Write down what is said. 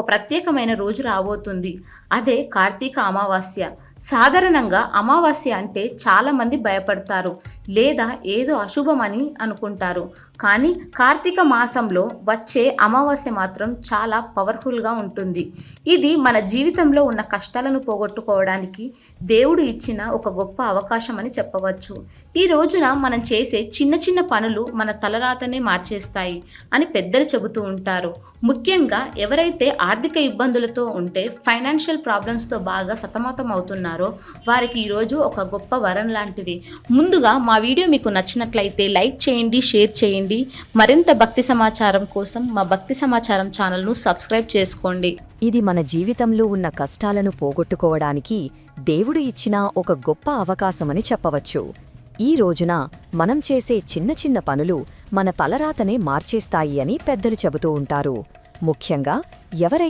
ఒక ప్రత్యేకమైన రోజు రాబోతుంది. అదే కార్తీక అమావాస్య. సాధారణంగా అమావాస్య అంటే చాలామంది భయపడతారు లేదా ఏదో అశుభమని అనుకుంటారు. కానీ కార్తీక మాసంలో వచ్చే అమావాస్య మాత్రం చాలా పవర్ఫుల్గా ఉంటుంది. ఇది మన జీవితంలో ఉన్న కష్టాలను పోగొట్టుకోవడానికి దేవుడు ఇచ్చిన ఒక గొప్ప అవకాశం అని చెప్పవచ్చు. ఈ రోజున మనం చేసే చిన్న చిన్న పనులు మన తలరాతనే మార్చేస్తాయి అని పెద్దలు చెబుతూ ఉంటారు. ముఖ్యంగా ఎవరైతే ఆర్థిక ఇబ్బందులతో ఉంటే ఫైనాన్షియల్ ప్రాబ్లమ్స్తో బాగా సతమతం అవుతున్నారు వారికి ఈరోజు ఒక గొప్ప వరం లాంటిది. ముందుగా మా వీడియో మీకు నచ్చినట్లయితే లైక్ చేయండి షేర్ చేయండి. మరింత భక్తి సమాచారం కోసం మా భక్తి సమాచారం ఛానల్ను సబ్స్క్రైబ్ చేసుకోండి. ఇది మన జీవితంలో ఉన్న కష్టాలను పోగొట్టుకోవడానికి దేవుడు ఇచ్చిన ఒక గొప్ప అవకాశమని చెప్పవచ్చు. ఈ రోజున మనం చేసే చిన్న చిన్న పనులు మన తలరాతనే మార్చేస్తాయి అని పెద్దలు చెబుతూ ఉంటారు. ముఖ్యంగా ఎవరైతే